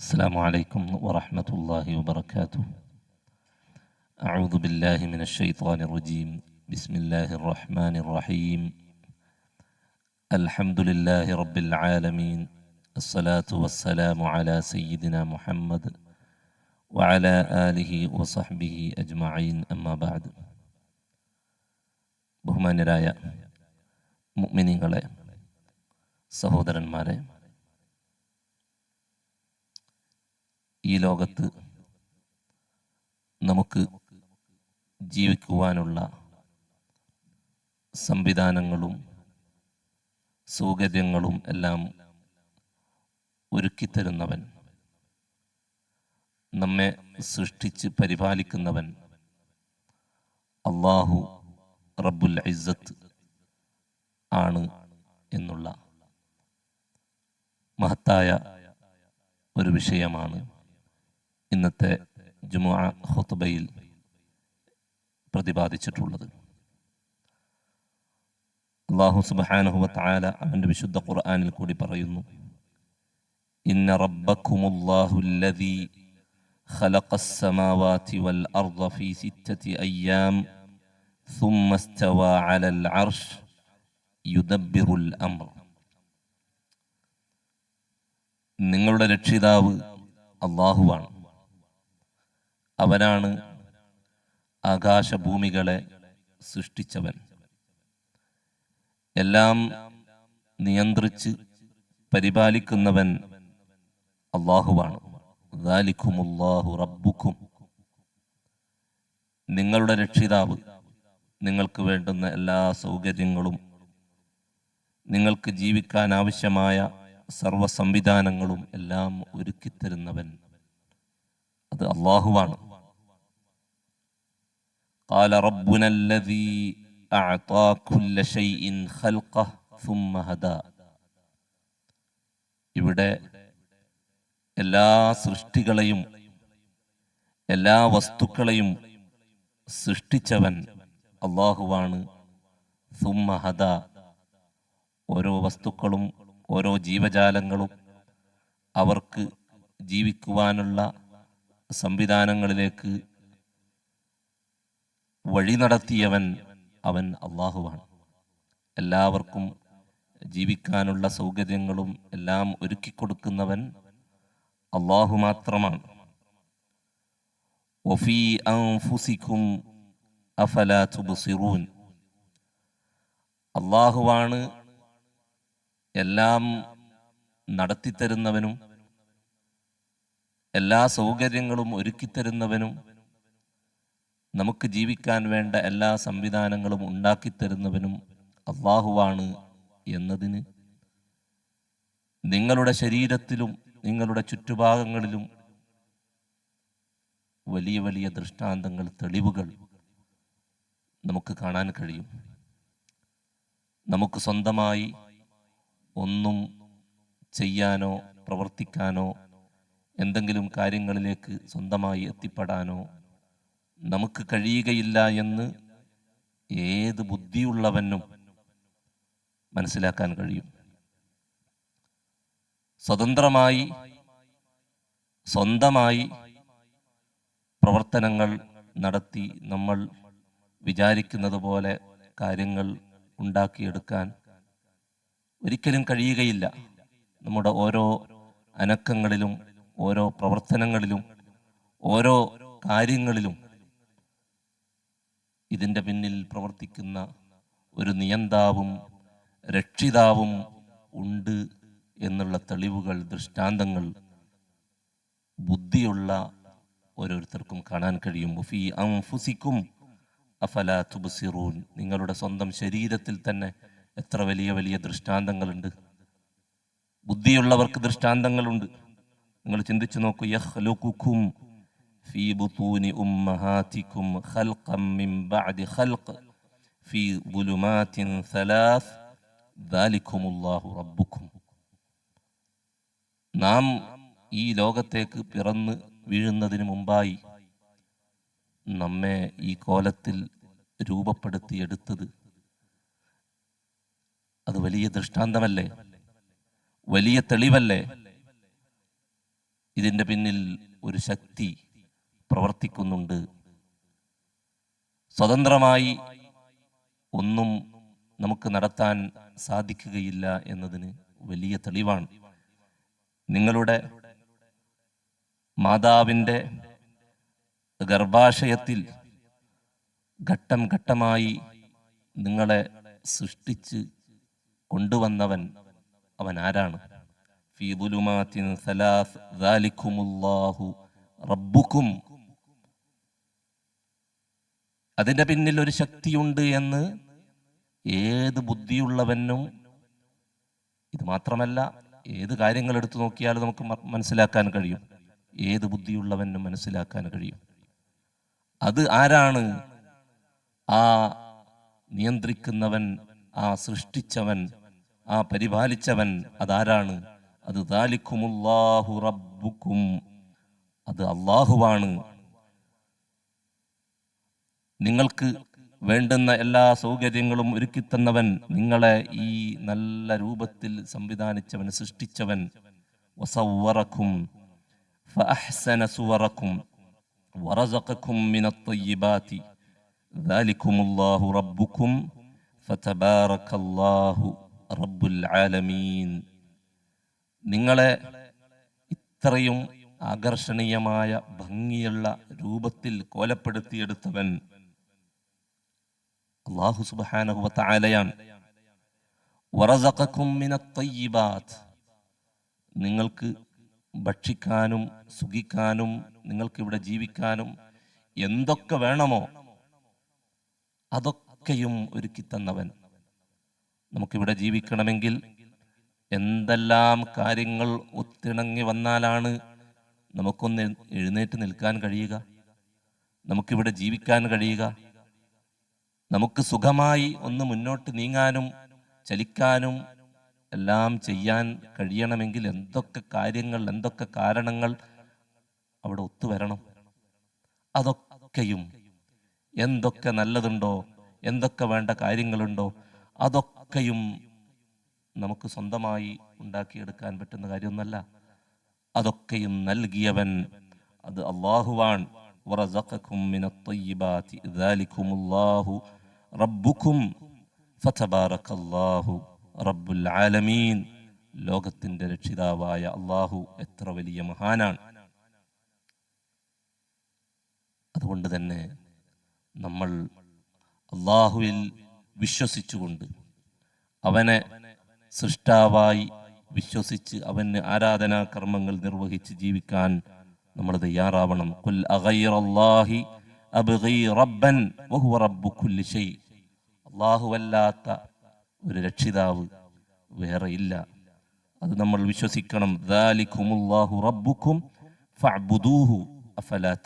السلام عليكم ورحمة الله وبركاته أعوذ بالله من الشيطان الرجيم بسم الله الرحمن الرحيم الحمد لله رب العالمين الصلاة والسلام على سيدنا محمد وعلى آله وصحبه أجمعين أما بعد ബഹുമാന്യരായ മുഅ്മിനീങ്ങളെ സഹോദരന്മാരെ ഈ ലോകത്ത് നമുക്ക് ജീവിക്കുവാനുള്ള സംവിധാനങ്ങളും സൗകര്യങ്ങളും എല്ലാം ഒരുക്കിത്തരുന്നവൻ നമ്മെ സൃഷ്ടിച്ച് പരിപാലിക്കുന്നവൻ അള്ളാഹു റബ്ബുൽ ഇസ്സത്ത് ആണ് എന്നുള്ള മഹത്തായ ഒരു വിഷയമാണ് ഇന്നത്തെ ജുമുഅ ഖുത്ബയിൽ പ്രതിപാദിച്ചിട്ടുള്ളത് അള്ളാഹു സുബ്ഹാനഹു വതആല അവന്റെ വിശുദ്ധ ഖുർആനിൽ കൂടി പറയുന്നു ഇന്ന റബ്ബക്കുമുല്ലാഹു അല്ലദീ خلق السماوات والأرض في ستة أيام ثم استوى على العرش يدبر الأمر നിങ്ങളുടെ രക്ഷിതാവ് അള്ളാഹുവാണ് അവനാണ് ആകാശഭൂമികളെ സൃഷ്ടിച്ചവൻ. എല്ലാം നിയന്ത്രിച്ച് പരിപാലിക്കുന്നവൻ അള്ളാഹുവാണ്. റബ്ബുക്കും. നിങ്ങളുടെ രക്ഷിതാവ് നിങ്ങൾക്ക് വേണ്ടുന്ന എല്ലാ സൗകര്യങ്ങളും നിങ്ങൾക്ക് ജീവിക്കാൻ ആവശ്യമായ സർവ സംവിധാനങ്ങളും എല്ലാം ഒരുക്കിത്തരുന്നവൻ അത് അള്ളാഹുവാണ്. قال ربنا الذي أعطى كل شيء خلقه ثم هدى. ഇവിടെ എല്ലാ സൃഷ്ടികളെയും എല്ലാ വസ്തുക്കളെയും സൃഷ്ടിച്ചവൻ അള്ളാഹുവാണ് സുമ്മഹദ ഓരോ വസ്തുക്കളും ഓരോ ജീവജാലങ്ങളും അവർക്ക് ജീവിക്കുവാനുള്ള സംവിധാനങ്ങളിലേക്ക് വഴി നടത്തിയവൻ അവൻ അള്ളാഹുവാണ് എല്ലാവർക്കും ജീവിക്കാനുള്ള സൗകര്യങ്ങളും എല്ലാം ഒരുക്കി കൊടുക്കുന്നവൻ അള്ളാഹു മാത്രമാണ്. അള്ളാഹുവാണ് എല്ലാം നടത്തിത്തരുന്നവനും എല്ലാ സൗകര്യങ്ങളും ഒരുക്കിത്തരുന്നവനും നമുക്ക് ജീവിക്കാൻ വേണ്ട എല്ലാ സംവിധാനങ്ങളും ഉണ്ടാക്കിത്തരുന്നവനും അള്ളാഹുവാണ് എന്നതിന് നിങ്ങളുടെ ശരീരത്തിലും നിങ്ങളുടെ ചുറ്റുഭാഗങ്ങളിലും വലിയ വലിയ ദൃഷ്ടാന്തങ്ങൾ തെളിവുകൾ നമുക്ക് കാണാൻ കഴിയും. നമുക്ക് സ്വന്തമായി ഒന്നും ചെയ്യാനോ പ്രവർത്തിക്കാനോ എന്തെങ്കിലും കാര്യങ്ങളിലേക്ക് സ്വന്തമായി എത്തിപ്പെടാനോ നമുക്ക് കഴിയുകയില്ല എന്ന് ഏത് ബുദ്ധിയുള്ളവനും മനസ്സിലാക്കാൻ കഴിയും. സ്വതന്ത്രമായി സ്വന്തമായി പ്രവർത്തനങ്ങൾ നടത്തി നമ്മൾ വിചാരിക്കുന്നത് പോലെ കാര്യങ്ങൾ ഉണ്ടാക്കിയെടുക്കാൻ ഒരിക്കലും കഴിയുകയില്ല. നമ്മുടെ ഓരോ അനക്കങ്ങളിലും ഓരോ പ്രവർത്തനങ്ങളിലും ഓരോ കാര്യങ്ങളിലും ഇതിന്റെ പിന്നിൽ പ്രവർത്തിക്കുന്ന ഒരു നിയന്താവും രക്ഷിതാവും ഉണ്ട് എന്നുള്ള തെളിവുകൾ ദൃഷ്ടാന്തങ്ങൾ ബുദ്ധിയുള്ള ഓരോരുത്തർക്കും കാണാൻ കഴിയും. ഫി അംഫുസിക്കും അഫല തുബസിറൂൻ. നിങ്ങളുടെ സ്വന്തം ശരീരത്തിൽ തന്നെ എത്ര വലിയ വലിയ ദൃഷ്ടാന്തങ്ങളുണ്ട്? ബുദ്ധിയുള്ളവർക്ക് ദൃഷ്ടാന്തങ്ങളുണ്ട്. നിങ്ങൾ ചിന്തിച്ചു നോക്കൂ യഹ്ലുക്കും في بطون أمهاتكم خلقا من بعد خلق في ظلمات ثلاث ذلكم الله ربكم നാം ഈ ലോകത്തേക്ക് പിറന്ന് വീഴുന്നതിന് മുമ്പായി നമ്മെ ഈ കോലത്തിൽ രൂപപ്പെടുത്തിയെടുത്തത് അത് വലിയ ദൃഷ്ടാന്തമല്ലേ വലിയ തെളിവല്ലേ ഇതിൻ്റെ പിന്നിൽ ഒരു ശക്തി പ്രവർത്തിക്കുന്നുണ്ട്. സ്വതന്ത്രമായി ഒന്നും നമുക്ക് നടത്താൻ സാധിക്കുകയില്ല എന്നതിന് വലിയ തെളിവാണ്. നിങ്ങളുടെ മാതാവിന്റെ ഗർഭാശയത്തിൽ ഘട്ടം ഘട്ടമായി നിങ്ങളെ സൃഷ്ടിച്ച് കൊണ്ടുവന്നവൻ അവൻ ആരാണ് ഫീബുലുമാത്തിൻ സലാസ് റബ്ബുക്കും അതിന്റെ പിന്നിൽ ഒരു ശക്തിയുണ്ട് എന്ന് ഏത് ബുദ്ധിയുള്ളവനും ഇത് മാത്രമല്ല ഏത് കാര്യങ്ങൾ എടുത്തു നോക്കിയാലും നമുക്ക് മനസ്സിലാക്കാൻ കഴിയും. ഏത് ബുദ്ധിയുള്ളവനും മനസ്സിലാക്കാൻ കഴിയും. അത് ആരാണ്? ആ നിയന്ത്രിക്കുന്നവൻ ആ സൃഷ്ടിച്ചവൻ ആ പരിപാലിച്ചവൻ അതാരാണ്? അത് ദാലിക്കുമുല്ലാഹു റബ്ബുക്കും. അത് അള്ളാഹുവാണ് നിങ്ങൾക്ക് വേണ്ടുന്ന എല്ലാ സൗകര്യങ്ങളും ഒരുക്കിത്തന്നവൻ നിങ്ങളെ ഈ നല്ല രൂപത്തിൽ സംവിധാനിച്ചവൻ സൃഷ്ടിച്ചവൻ വസവ്വറക്കും فأحسن صوركم ورزقكم من الطيبات ذلكم الله ربكم فتبارك الله رب العالمين നിങ്ങളെ ഇത്രയും ആകർഷണീയമായ ഭംഗിയുള്ള രൂപത്തിൽ കോലപ്പെടുത്തിയെടുത്തവൻ അള്ളാഹു സുബ്ഹാനഹു വതആലയാണ്. വറസഖക്കും മിനത്ത് നിങ്ങൾക്ക് ഭക്ഷിക്കാനും സുഖിക്കാനും നിങ്ങൾക്ക് ഇവിടെ ജീവിക്കാനും എന്തൊക്കെ വേണമോ അതൊക്കെയും ഒരുക്കി തന്നവൻ. നമുക്കിവിടെ ജീവിക്കണമെങ്കിൽ എന്തെല്ലാം കാര്യങ്ങൾ ഒത്തിണങ്ങി വന്നാലാണ് നമുക്കൊന്ന് എഴുന്നേറ്റ് നിൽക്കാൻ കഴിയുക. നമുക്കിവിടെ ജീവിക്കാൻ കഴിയുക. നമുക്ക് സുഖമായി ഒന്ന് മുന്നോട്ട് നീങ്ങാനും ചലിക്കാനും എല്ലാം ചെയ്യാൻ കഴിയണമെങ്കിൽ എന്തൊക്കെ കാര്യങ്ങൾ എന്തൊക്കെ കാരണങ്ങൾ അവിടെ ഒത്തുവരണം അതൊക്കെയും എന്തൊക്കെ നല്ലതുണ്ടോ എന്തൊക്കെ വേണ്ട കാര്യങ്ങളുണ്ടോ അതൊക്കെയും നമുക്ക് സ്വന്തമായി ഉണ്ടാക്കിയെടുക്കാൻ പറ്റുന്ന കാര്യമൊന്നല്ല അതൊക്കെയും നൽകിയവൻ അത് അള്ളാഹുവാൻ വറസഖക്കും മിനത്തൊയ്യിബാത്തി ذلكم الله റബ്ബുക്കും ഫതബാറക്കല്ലാഹു റബ്ബുൽ ആലമീൻ ലോകത്തിന്റെ രക്ഷിതാവായ അള്ളാഹു എത്ര വലിയ മഹാനാണ്. അതുകൊണ്ട് തന്നെ നമ്മൾ അള്ളാഹുവിൽ വിശ്വസിച്ചുകൊണ്ട് അവനെ സൃഷ്ടാവായി വിശ്വസിച്ച് അവന് ആരാധനാ കർമ്മങ്ങൾ നിർവഹിച്ച് ജീവിക്കാൻ നമ്മൾ തയ്യാറാവണം. റബ്ബൻ റബ്ബു ഷൈ. അല്ലാത്ത ഒരു രക്ഷിതാവ് വേറെ ഇല്ല. അത് നമ്മൾ വിശ്വസിക്കണം. റബ്ബുക്കും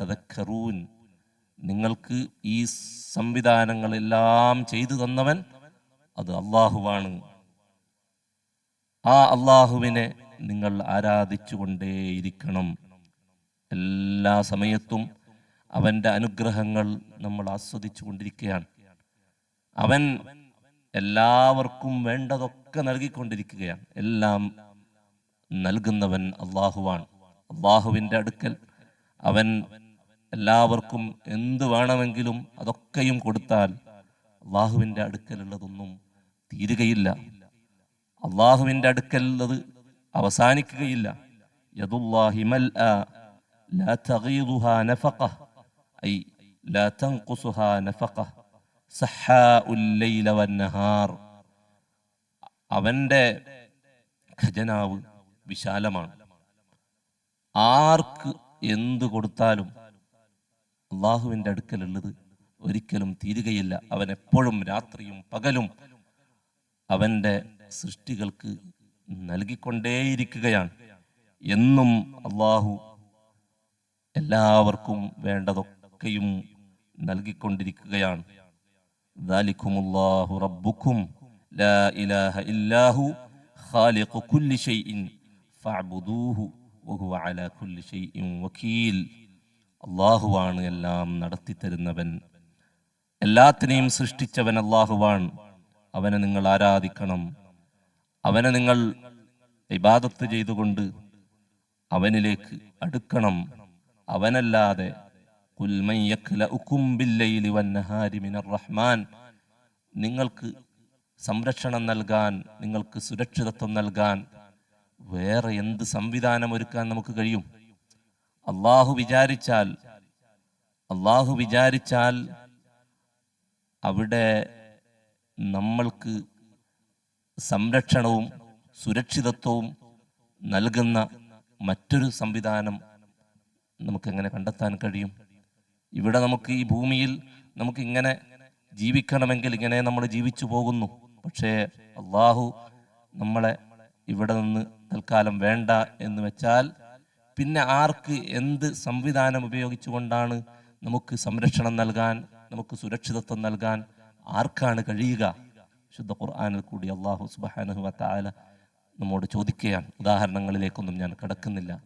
തദക്കറൂൻ. നിങ്ങൾക്ക് ഈ സംവിധാനങ്ങളെല്ലാം ചെയ്തു തന്നവൻ അത് അള്ളാഹുവാണ് ആ അള്ളാഹുവിനെ നിങ്ങൾ ആരാധിച്ചുകൊണ്ടേയിരിക്കണം. എല്ലാ സമയത്തും അവന്റെ അനുഗ്രഹങ്ങൾ നമ്മൾ ആസ്വദിച്ചു കൊണ്ടിരിക്കുകയാണ് അവൻ എല്ലാവർക്കും വേണ്ടതൊക്കെ നൽകിക്കൊണ്ടിരിക്കുകയാണ് എല്ലാം നൽകുന്നവൻ അള്ളാഹുവാണ് അള്ളാഹുവിൻ്റെ അടുക്കൽ അവൻ എല്ലാവർക്കും എന്ത് വേണമെങ്കിലും അതൊക്കെയും കൊടുത്താൽ അള്ളാഹുവിൻ്റെ അടുക്കലുള്ളതൊന്നും തീരുകയില്ല അള്ളാഹുവിൻ്റെ അടുക്കലുള്ളത് അവസാനിക്കുകയില്ല യദുല്ലാഹി മൽആ لا تغيضها نفقة أي لا تنقصها نفقة സഹാഉല്ലൈലവന്നഹാർ അവന്റെ ഖജനാവ് വിശാലമാണ്. ആർക്ക് എന്തു കൊടുത്താലും അള്ളാഹുവിന്റെ അടുക്കലുള്ളത് ഒരിക്കലും തീരുകയില്ല. അവൻ എപ്പോഴും രാത്രിയും പകലും അവന്റെ സൃഷ്ടികൾക്ക് നൽകിക്കൊണ്ടേയിരിക്കുകയാണ്. എന്നും അള്ളാഹു എല്ലാവർക്കും വേണ്ടതൊക്കെയും നൽകിക്കൊണ്ടിരിക്കുകയാണ്. ദാലിക്കുമുല്ലാഹു റബ്ബുക്കും ലാ ഇലാഹ ഇല്ലാഹു ഖാലിഖു കുല്ലി ഷൈഇൻ ഫഅബ്ദൂഹു വഹുവ അലാ കുല്ലി ഷൈഇൻ വക്കീൽ അള്ളാഹുവാണ് എല്ലാം നടത്തി തരുന്നവൻ എല്ലാത്തിനെയും സൃഷ്ടിച്ചവൻ അള്ളാഹുവാൻ അവനെ നിങ്ങൾ ആരാധിക്കണം. അവനെ നിങ്ങൾ ഇബാദത്ത് ചെയ്തുകൊണ്ട് അവനിലേക്ക് അടുക്കണം. അവനല്ലാതെ നിങ്ങൾക്ക് സംരക്ഷണം നൽകാൻ നിങ്ങൾക്ക് സുരക്ഷിതത്വം നൽകാൻ വേറെ എന്ത് സംവിധാനം ഒരുക്കാൻ നമുക്ക് കഴിയും? അള്ളാഹു വിചാരിച്ചാൽ അള്ളാഹു വിചാരിച്ചാൽ അവിടെ നമ്മൾക്ക് സംരക്ഷണവും സുരക്ഷിതത്വവും നൽകുന്ന മറ്റൊരു സംവിധാനം നമുക്കെങ്ങനെ കണ്ടെത്താൻ കഴിയും? ഇവിടെ നമുക്ക് ഈ ഭൂമിയിൽ നമുക്ക് ഇങ്ങനെ ജീവിക്കണമെങ്കിൽ ഇങ്ങനെ നമ്മൾ ജീവിച്ചു പോകുന്നു. പക്ഷേ അള്ളാഹു നമ്മളെ ഇവിടെ നിന്ന് തൽക്കാലം വേണ്ട എന്ന് വെച്ചാൽ പിന്നെ ആർക്ക് എന്ത് സംവിധാനം ഉപയോഗിച്ചുകൊണ്ടാണ് നമുക്ക് സംരക്ഷണം നൽകാൻ നമുക്ക് സുരക്ഷിതത്വം നൽകാൻ ആർക്കാണ് കഴിയുക? ശുദ്ധ ഖുർആാനിൽ കൂടി അള്ളാഹു സുബാനഹു വത്താല നമ്മോട് ചോദിക്കുകയാണ്. ഉദാഹരണങ്ങളിലേക്കൊന്നും ഞാൻ കിടക്കുന്നില്ല.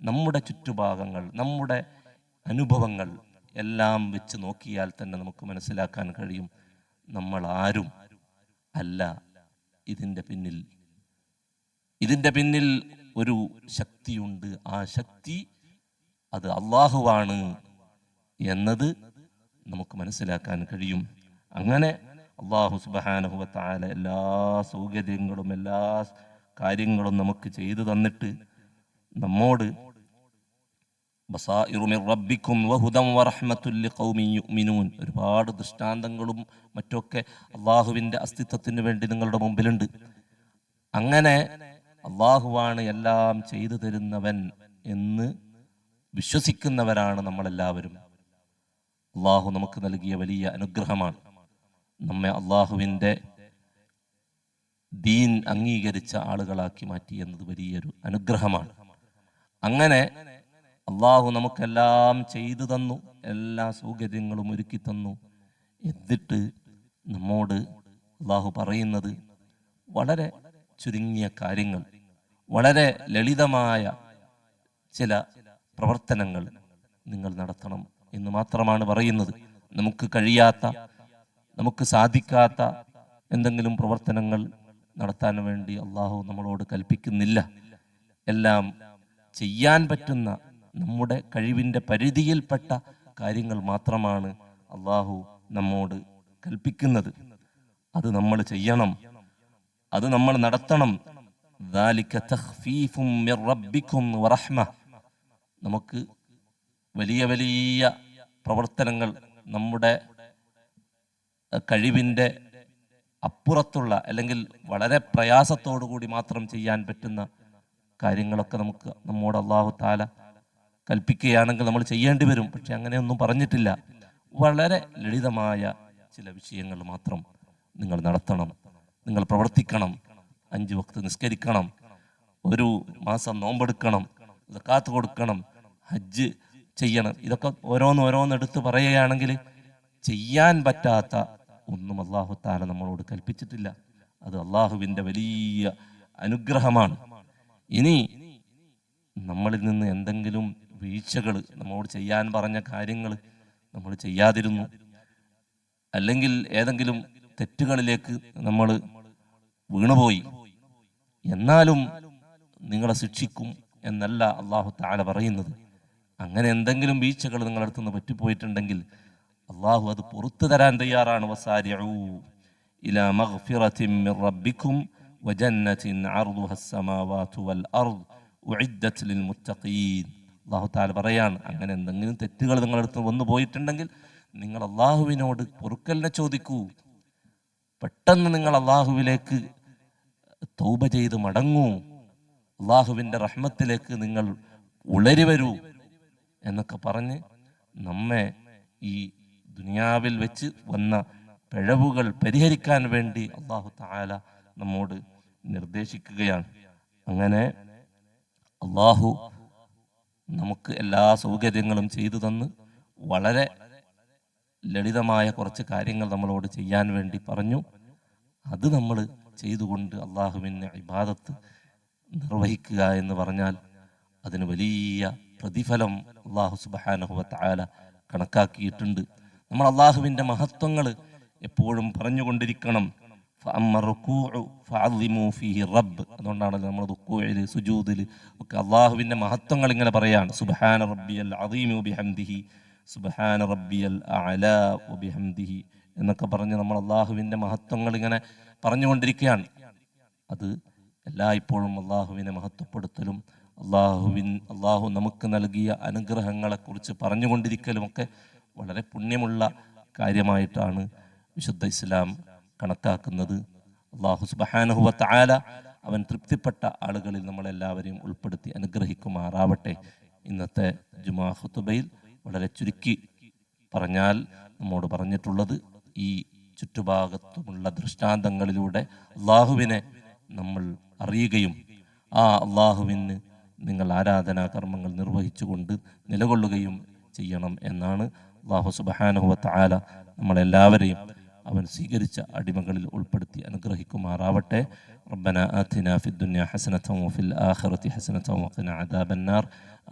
നമ്മുടെ ചുറ്റുഭാഗങ്ങൾ നമ്മുടെ അനുഭവങ്ങൾ എല്ലാം വെച്ച് നോക്കിയാൽ തന്നെ നമുക്ക് മനസ്സിലാക്കാൻ കഴിയും നമ്മൾ ആരും അല്ല ഇതിന്റെ പിന്നിൽ. ഇതിന്റെ പിന്നിൽ ഒരു ശക്തിയുണ്ട്. ആ ശക്തി അത് അള്ളാഹുവാണ് എന്നത് നമുക്ക് മനസ്സിലാക്കാൻ കഴിയും. അങ്ങനെ അള്ളാഹു സുബാനഹുവത്തായ എല്ലാ സൗകര്യങ്ങളും എല്ലാ കാര്യങ്ങളും നമുക്ക് ചെയ്തു തന്നിട്ട് നമ്മോട് ബസായിറു മിർ റബ്ബിക്കും വഹുദം യുഅ്മിനൂൻ. ഒരുപാട് ദൃഷ്ടാന്തങ്ങളും മറ്റൊക്കെ അള്ളാഹുവിന്റെ അസ്തിത്വത്തിന് വേണ്ടി നിങ്ങളുടെ മുമ്പിലുണ്ട്. അങ്ങനെ അള്ളാഹുവാണ് എല്ലാം ചെയ്തു തരുന്നവൻ എന്ന് വിശ്വസിക്കുന്നവരാണ് നമ്മളെല്ലാവരും. അള്ളാഹു നമുക്ക് നൽകിയ വലിയ അനുഗ്രഹമാണ്. നമ്മെ അള്ളാഹുവിന്റെ ദീൻ അംഗീകരിച്ച ആളുകളാക്കി മാറ്റി എന്നത് വലിയൊരു അനുഗ്രഹമാണ്. അങ്ങനെ അള്ളാഹു നമുക്കെല്ലാം ചെയ്തു തന്നു എല്ലാ സൗകര്യങ്ങളും ഒരുക്കി തന്നു. എന്നിട്ട് നമ്മോട് അള്ളാഹു പറയുന്നത് വളരെ ചുരുങ്ങിയ കാര്യങ്ങൾ വളരെ ലളിതമായ ചില പ്രവർത്തനങ്ങൾ നിങ്ങൾ നടത്തണം എന്ന് മാത്രമാണ് പറയുന്നത്. നമുക്ക് കഴിയാത്ത നമുക്ക് സാധിക്കാത്ത എന്തെങ്കിലും പ്രവർത്തനങ്ങൾ നടത്താൻ വേണ്ടി അള്ളാഹു നമ്മളോട് കൽപ്പിക്കുന്നില്ല. എല്ലാം ചെയ്യാൻ പറ്റുന്ന നമ്മുടെ കഴിവിന്റെ പരിധിയിൽപ്പെട്ട കാര്യങ്ങൾ മാത്രമാണ് അള്ളാഹു നമ്മോട് കൽപ്പിക്കുന്നത്. അത് നമ്മൾ ചെയ്യണം. അത് നമ്മൾ നടത്തണം. നമുക്ക് വലിയ വലിയ പ്രവർത്തനങ്ങൾ നമ്മുടെ കഴിവിന്റെ അപ്പുറത്തുള്ള അല്ലെങ്കിൽ വളരെ പ്രയാസത്തോടു കൂടി മാത്രം ചെയ്യാൻ പറ്റുന്ന കാര്യങ്ങളൊക്കെ നമുക്ക് നമ്മോട് അള്ളാഹു താല കൽപ്പിക്കുകയാണെങ്കിൽ നമ്മൾ ചെയ്യേണ്ടി വരും. പക്ഷെ അങ്ങനെയൊന്നും പറഞ്ഞിട്ടില്ല. വളരെ ലളിതമായ ചില വിഷയങ്ങൾ മാത്രം നിങ്ങൾ നടത്തണം. നിങ്ങൾ പ്രവർത്തിക്കണം. അഞ്ച് വക്ത് നിസ്കരിക്കണം. ഒരു മാസം നോമ്പെടുക്കണം. കാത്തു കൊടുക്കണം. ഹജ്ജ് ചെയ്യണം. ഇതൊക്കെ ഓരോന്ന് ഓരോന്ന് എടുത്ത് പറയുകയാണെങ്കിൽ ചെയ്യാൻ പറ്റാത്ത ഒന്നും അള്ളാഹു താല നമ്മളോട് കൽപ്പിച്ചിട്ടില്ല. അത് അള്ളാഹുവിന്റെ വലിയ അനുഗ്രഹമാണ്. ഇനി നമ്മളിൽ നിന്ന് എന്തെങ്കിലും വീഴ്ചകൾ നമ്മോട് ചെയ്യാൻ പറഞ്ഞ കാര്യങ്ങൾ നമ്മൾ ചെയ്യാതിരുന്നു അല്ലെങ്കിൽ ഏതെങ്കിലും തെറ്റുകളിലേക്ക് നമ്മൾ വീണുപോയി എന്നാലും നിങ്ങളെ ശിക്ഷിക്കും എന്നല്ല അള്ളാഹു താല പറയുന്നത് അങ്ങനെ എന്തെങ്കിലും വീഴ്ചകൾ നിങ്ങളുടെ അടുത്ത് നിന്ന് പറ്റിപ്പോയിട്ടുണ്ടെങ്കിൽ അള്ളാഹു അത് പുറത്തു തരാൻ തയ്യാറാണ് വസാരിഊ ഇലാ മഗ്ഫിറത്തിൻ മിർ റബ്ബിക്കും വജന്നത്തിൻ അർദുഹ السماوات والأرض ഉഇദ്ദത് ലിൽമുത്തഖീൻ അള്ളാഹു താല പറയാണ് അങ്ങനെ എന്തെങ്കിലും തെറ്റുകൾ നിങ്ങളുടെ അടുത്ത് വന്നു പോയിട്ടുണ്ടെങ്കിൽ നിങ്ങൾ അള്ളാഹുവിനോട് പൊറുക്കലിനെ ചോദിക്കൂ. പെട്ടെന്ന് നിങ്ങൾ അള്ളാഹുവിലേക്ക് തൗബ ചെയ്ത് മടങ്ങൂ. അള്ളാഹുവിന്റെ റഹ്മത്തിലേക്ക് നിങ്ങൾ ഉളരി വരൂ എന്നൊക്കെ പറഞ്ഞ് നമ്മെ ഈ ദുനിയാവിൽ വെച്ച് വന്ന പിഴവുകൾ പരിഹരിക്കാൻ വേണ്ടി അള്ളാഹു താല നമ്മോട് നിർദ്ദേശിക്കുകയാണ്. അങ്ങനെ അള്ളാഹു നമുക്ക് എല്ലാ സൗകര്യങ്ങളും ചെയ്തു തന്ന് വളരെ ലളിതമായ കുറച്ച് കാര്യങ്ങൾ നമ്മളോട് ചെയ്യാൻ വേണ്ടി പറഞ്ഞു. അത് നമ്മൾ ചെയ്തുകൊണ്ട് അള്ളാഹുവിന്റെ ഇബാദത്ത് നിർവഹിക്കുക എന്ന് പറഞ്ഞാൽ അതിന് വലിയ പ്രതിഫലം അള്ളാഹു സുബാനഹുവത്ത് ആല കണക്കാക്കിയിട്ടുണ്ട്. നമ്മൾ അള്ളാഹുവിന്റെ മഹത്വങ്ങൾ എപ്പോഴും പറഞ്ഞുകൊണ്ടിരിക്കണം. അതുകൊണ്ടാണല്ലോ റബ്ബ് നമ്മൾ റുക്കൂഴിൽ സുജൂദിൽ ഒക്കെ അള്ളാഹുവിന്റെ മഹത്വങ്ങൾ ഇങ്ങനെ പറയാണ്. സുബഹാന റബ്ബിയൽ അദീമു ബിഹംദിഹി സുബഹാന റബ്ബിയൽ അല എന്നൊക്കെ പറഞ്ഞ് നമ്മൾ അള്ളാഹുവിന്റെ മഹത്വങ്ങൾ ഇങ്ങനെ പറഞ്ഞുകൊണ്ടിരിക്കുകയാണ്. അത് എല്ലായ്പ്പോഴും അള്ളാഹുവിനെ മഹത്വപ്പെടുത്തലും അള്ളാഹുവിൻ അള്ളാഹു നമുക്ക് നൽകിയ അനുഗ്രഹങ്ങളെക്കുറിച്ച് പറഞ്ഞുകൊണ്ടിരിക്കലുമൊക്കെ വളരെ പുണ്യമുള്ള കാര്യമായിട്ടാണ് വിശുദ്ധ ഇസ്ലാം കണക്കാക്കുന്നത്. അള്ളാഹു സുബഹാനഹുവത്ത ആല അവൻ തൃപ്തിപ്പെട്ട ആളുകളിൽ നമ്മളെല്ലാവരെയും ഉൾപ്പെടുത്തി അനുഗ്രഹിക്കുമാറാവട്ടെ. ഇന്നത്തെ ജുമാ ഹുത്തുബയിൽ വളരെ ചുരുക്കി പറഞ്ഞാൽ നമ്മോട് പറഞ്ഞിട്ടുള്ളത് ഈ ചുറ്റുഭാഗത്തുമുള്ള ദൃഷ്ടാന്തങ്ങളിലൂടെ അള്ളാഹുവിനെ നമ്മൾ അറിയുകയും ആ അള്ളാഹുവിന് നിങ്ങൾ ആരാധനാ കർമ്മങ്ങൾ നിർവഹിച്ചുകൊണ്ട് നിലകൊള്ളുകയും ചെയ്യണം എന്നാണ് അള്ളാഹു സുബഹാനുഹുവത്ത് ആല നമ്മളെല്ലാവരെയും അവൻ സ്വീകരിച്ച അടിമകളിൽ ഉൾപ്പെടുത്തി അനുഗ്രഹിക്കുമാറാവട്ടെ. ربنا آتنا في الدنيا حسنة وفي الآخرة حسنة وقنا عذاب النار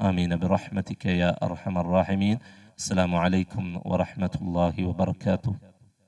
آمين برحمتك يا أرحم الراحمين السلام عليكم ورحمة الله وبركاته